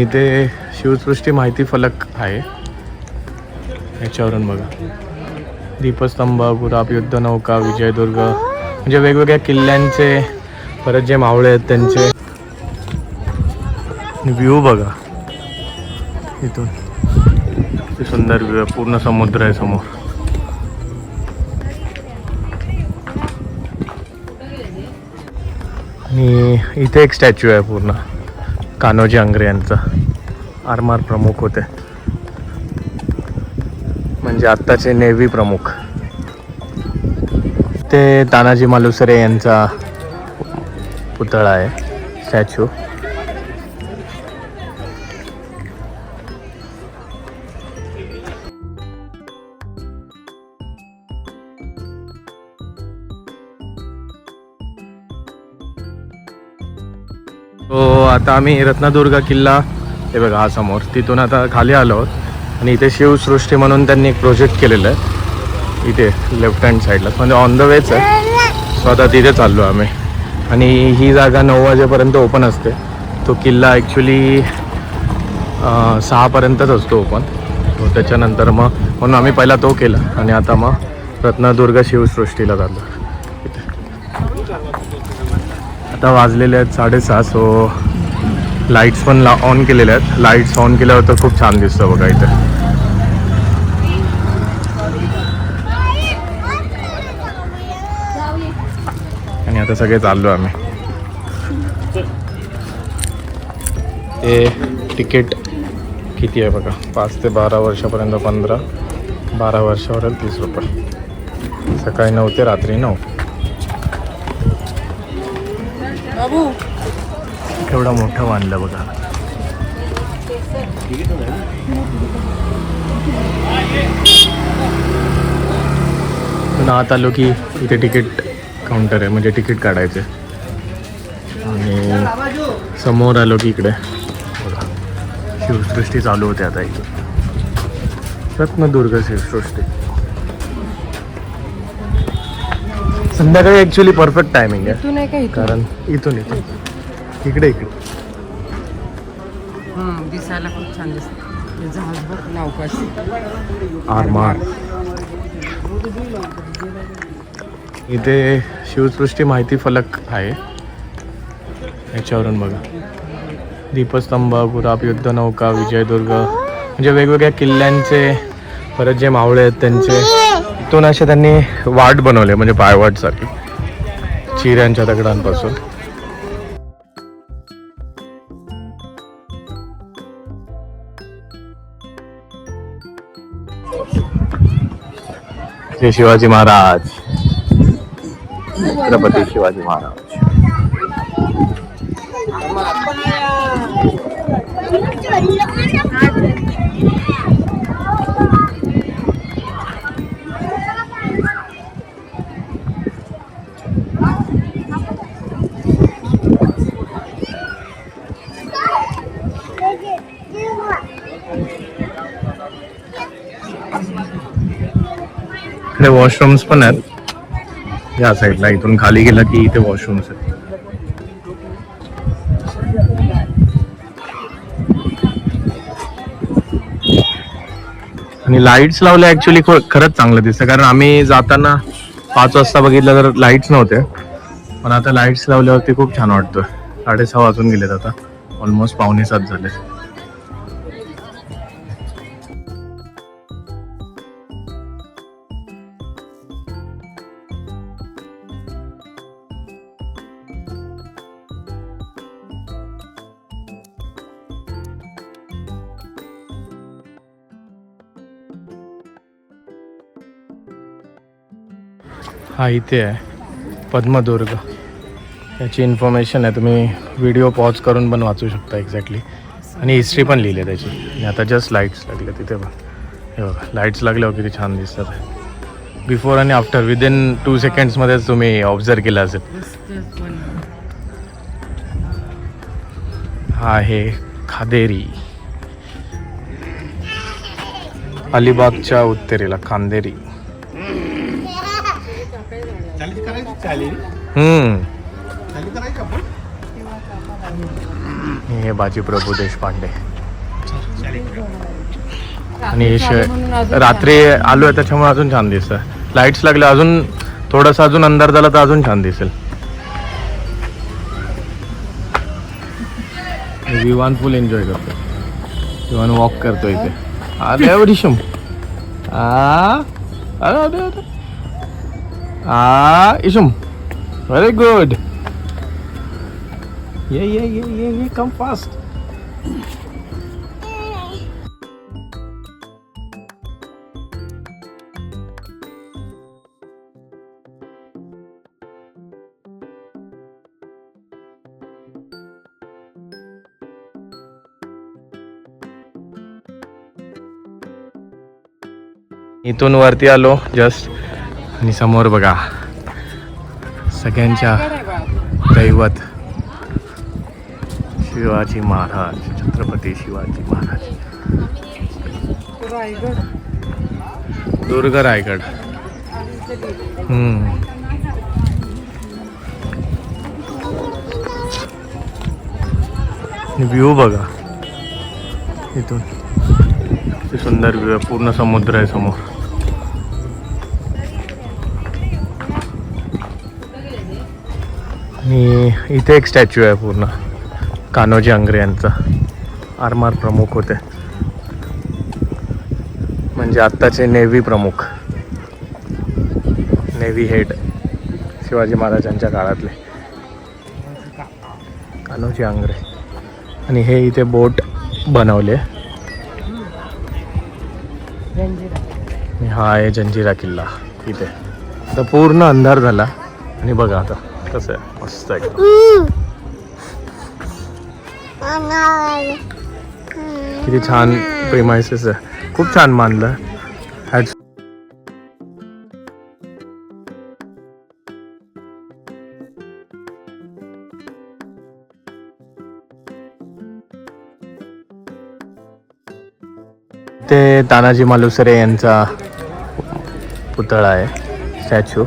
इथे शिवसृष्टी माहिती फलक आहे. याच्यावरून बघा. दीपस्तंभ गुलाब युद्ध नौका विजयदुर्ग. म्हणजे वेगवेगळ्या किल्ल्यांचे परत जे मावळे आहेत त्यांचे. व्ह्यू बघा. इथून. सुंदर व्ह्यू आहे. पूर्ण समुद्र आहे समोर. आणि इथे एक स्टॅच्यू आहे पूर्ण. कान्होजी आंग्रे यांचा. आरमार प्रमुख होते. म्हणजे आत्ताचे नेव्ही प्रमुख. ते तानाजी मालुसरे यांचा पुतळा आहे स्टॅच्यू. सो आता आम्ही रत्नदुर्ग किल्ला हे बघा हा समोर तिथून आता खाली आलो आहोत. आणि इथे शिवसृष्टी म्हणून त्यांनी एक प्रोजेक्ट केलेलं आहे. इथे लेफ्ट हँड साईडला म्हणजे ऑन द वेच आहे सो आता तिथे चाललो आम्ही. आणि ही जागा नऊ वाजेपर्यंत ओपन असते. तो किल्ला ॲक्च्युली सहापर्यंतच असतो ओपन त्याच्यानंतर मग म्हणून आम्ही पहिला तो केला. आणि आता मग रत्नदुर्ग शिवसृष्टीला चाललो. आता वाजलेले आहेत साडेसहा सो लाईट्स पण ला ऑन केलेल्या आहेत. लाईट्स ऑन केल्यावर तर खूप छान दिसतं बघा इथे. आणि आता सगळे चाललो आम्ही. ते तिकीट किती आहे बघा? पाच ते बारा वर्षापर्यंत पंधरा बारा वर्षावर तीस रुपये. सकाळी नऊ ते रात्री नऊ. केवढं मोठं बांधला बघा. पण आत आलो की इथे तिकीट काउंटर आहे म्हणजे तिकीट काढायचे. आणि समोर आलो की इकडे. शिवसृष्टी चालू होते आता इथे. रत्नदुर्ग शिवसृष्टी. संध्याकाळी ॲक्च्युली परफेक्ट टायमिंग आहे. का इथून? कारण इथून इथून. इकडे इकडे. हं, दिसायला खूप छान दिसत. ते जहाज बघ नावकाशी आरमार. इथे शिवसृष्टी माहिती फलक आहे. याच्यावरून बघा. दीपस्तंभ गुलाब युद्ध नौका विजयदुर्ग. म्हणजे वेगवेगळ्या किल्ल्यांचे परत जे मावळे आहेत त्यांचे. तिथून असे त्यांनी वाट बनवले म्हणजे पायवाट सारखी. चिऱ्यांच्या दगडांपासून. जय शिवाजी महाराज. छत्रपती शिवाजी महाराज. इथे वॉशरूम्स पण आहेत. या साईडला इथून खाली गेला की इथे वॉशरूम्स आहेत. आणि लाईट्स लावले ऍक्च्युली खरंच चांगलं दिसतं. कारण आम्ही जाताना पाच वाजता बघितलं तर लाईट्स नव्हते. पण आता लाईट्स लावल्यावरती खूप छान वाटतं. साडेसहा वाजून गेलेत आता. ऑलमोस्ट पावणे सात झाले. हा इथे आहे. पद्मदुर्ग. याची इन्फॉर्मेशन आहे तुम्ही व्हिडिओ पॉज करून पण वाचू शकता एक्झॅक्टली आणि हिस्ट्री पण लिहिली आहे त्याची. आणि आता जस्ट लाईट्स लागले तिथे पण. हे बघा लाईट्स लागल्यावर हो, किती छान दिसतात. बिफोर आणि आफ्टर विदिन टू सेकंड्समध्येच तुम्ही ऑब्झर्व केलं असेल. हा आहे खादेरी. अलिबागच्या उत्तरेला खांदेरी. हम्म. हे बाजी प्रभू देशपांडे. आणि श- रात्री आलोय त्याच्यामुळे अजून छान दिसतं लाईट्स लागले अजून थोडासा अजून अंधार झाला तर अजून छान दिसेल. विवान फुल एन्जॉय करतो विवान वॉक करतो इथे. अरे रिशम आ? अरे अरे अरे. आ इशम व्हेरी गुड ये ये ये ये ये कम फास्ट इथून वरती आलो जस्ट आणि समोर बघा सगळ्यांच्या दैवत. शिवाजी महाराज छत्रपती शिवाजी महाराज. दुर्ग रायगड. हम्म. व्ह्यू बघा. इथून. सुंदर व्ह्यू आहे पूर्ण समुद्र आहे समोर. आणि इथे एक स्टॅच्यू आहे पूर्ण. कान्होजी आंग्रे यांचा. आरमार प्रमुख होते. म्हणजे आत्ताचे नेव्ही प्रमुख. नेव्ही हेड शिवाजी महाराजांच्या काळातले. कान्होजी आंग्रे. आणि हे इथे बोट बनवले. हा आहे जंजिरा किल्ला. इथे. तर पूर्ण अंधार झाला. आणि बघा आता. कसं आहे. मस्त एकदम किती छान प्रेमायसेस आहे खूप छान मानलं. ते तानाजी मालुसरे यांचा पुतळा आहे स्टॅच्यू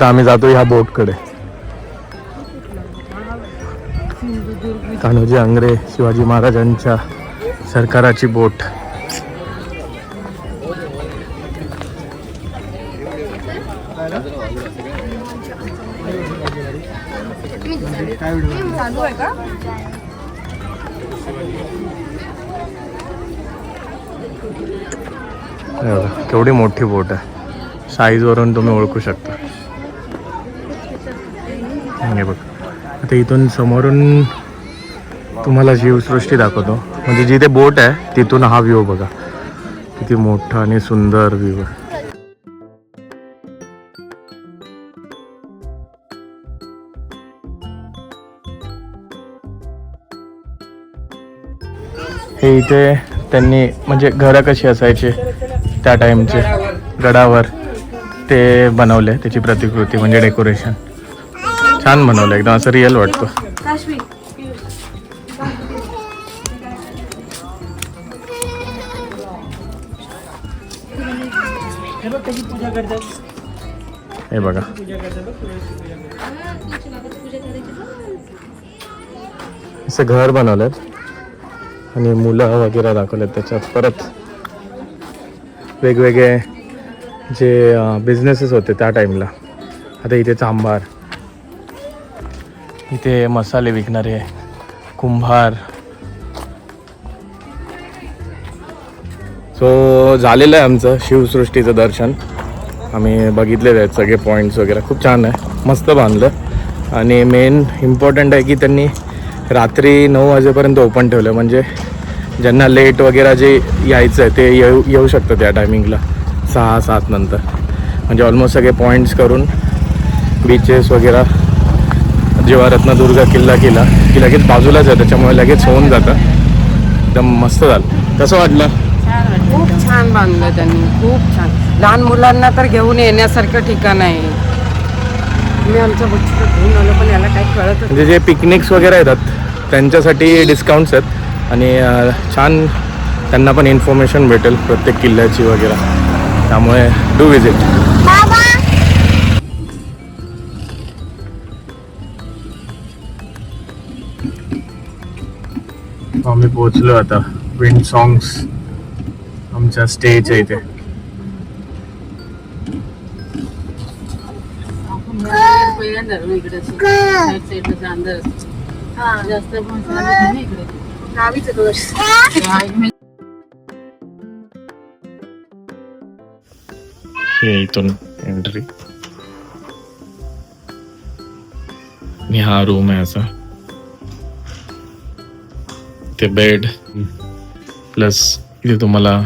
आता आम्ही जातो ह्या बोटकडे. कान्होजी आंग्रे शिवाजी महाराजांच्या सरकाराची बोट. केवढी मोठी बोट आहे. साईजवरून तुम्ही ओळखू शकता. हे बघ. आता इथून समोरून तुम्हाला जीवसृष्टी दाखवतो. म्हणजे जिथे बोट आहे तिथून हा व्ह्यू बघा. किती मोठा आणि सुंदर व्ह्यू आहे. हे इथे त्यांनी म्हणजे घरं कशी असायची त्या टाईमचे गडावर ते बनवले त्याची प्रतिकृती म्हणजे डेकोरेशन छान बनवलं एकदम असं रिअल वाटतं. हे बघा. असं घर बनवलं आणि मुलं वगैरे दाखवलेत त्याच्यात. परत वेगवेगळे जे बिझनेसेस होते त्या टाईमला आता इथे चांभार इथे मसाले विकणारे कुंभार. सो झालेलं आहे आमचं शिवसृष्टीचं दर्शन. आम्ही बघितलेले आहेत सगळे पॉईंट्स वगैरे. खूप छान आहे. मस्त बांधलं. आणि मेन इम्पॉर्टंट आहे की त्यांनी रात्री नऊ वाजेपर्यंत ओपन ठेवलं. म्हणजे ज्यांना लेट वगैरे जे यायचं आहे ते येऊ येऊ शकतं त्या टायमिंगला सहा सात नंतर. म्हणजे ऑलमोस्ट सगळे पॉईंट्स करून बीचेस वगैरे जेव्हा रत्नदुर्ग किल्ला केला की लगेच बाजूलाच आहे त्याच्यामुळे लगेच होऊन जातं. एकदम मस्त झालं. कसं वाटलं? खूप छान बांधलं त्यांनी. खूप छान. लहान मुलांना तर घेऊन येण्यासारखं ठिकाण आहे. मी आमच्या घेऊन आलो पण याला काही कळतच म्हणजे जे पिकनिक्स वगैरे येतात त्यांच्यासाठी डिस्काउंट्स आहेत. आणि छान त्यांना पण इन्फॉर्मेशन भेटेल प्रत्येक किल्ल्याची वगैरे. त्यामुळे डू विजिट आम्ही पोहोचलो आता. विंड सॉंग्स आमच्या स्टेच्या इथे जास्त ना इथून एंट्री हा रूम आहे असा. ते बेड प्लस इथे तुम्हाला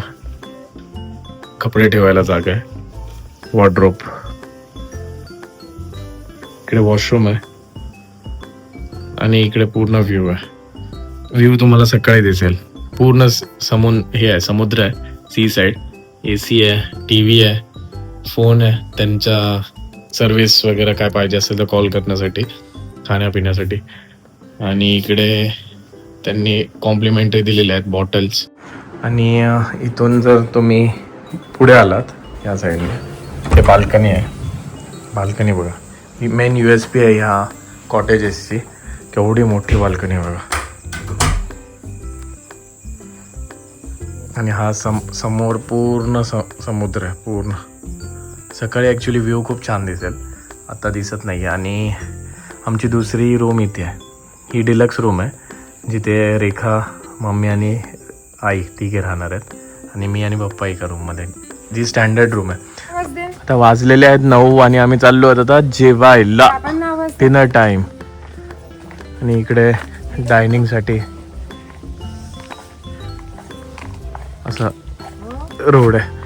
कपडे ठेवायला जागा आहे. वॉर्ड्रोप इकडे वॉशरूम आहे. आणि इकडे पूर्ण व्ह्यू आहे. व्ह्यू तुम्हाला सकाळी दिसेल. पूर्ण समून हे आहे समुद्र आहे. सी साईड ए सी आहे टी व्ही आहे. फोन आहे. त्यांच्या सर्विस वगैरे काय पाहिजे असेल तर कॉल करण्यासाठी खाण्यापिण्यासाठी. आणि इकडे त्यांनी कॉम्प्लिमेंटरी दिलेल्या आहेत बॉटल्स आणि इथून जर तुम्ही पुढे आलात या साईडने ते बाल्कनी आहे. बाल्कनी बघा. ही मेन यू एस पी आहे ह्या कॉटेजेसची केवढी मोठी बाल्कनी बघा. आणि हा सम समोर पूर्ण स समुद्र आहे पूर्ण. सकाळी ॲक्च्युली व्ह्यू खूप छान दिसेल. आता दिसत नाही आहे आणि आमची दुसरी रूम इथे आहे. ही डिलक्स रूम आहे. जिथे रेखा मम्मी आणि आई तिघे राहणार आहेत. आणि मी आणि पप्पा एका रूममध्ये जी स्टँडर्ड रूम आहे. आता वाजलेले आहेत नऊ आणि आम्ही चाललो आहोत आता जेवायला. डिनर टाईम आणि इकडे डायनिंगसाठी असं रोड आहे.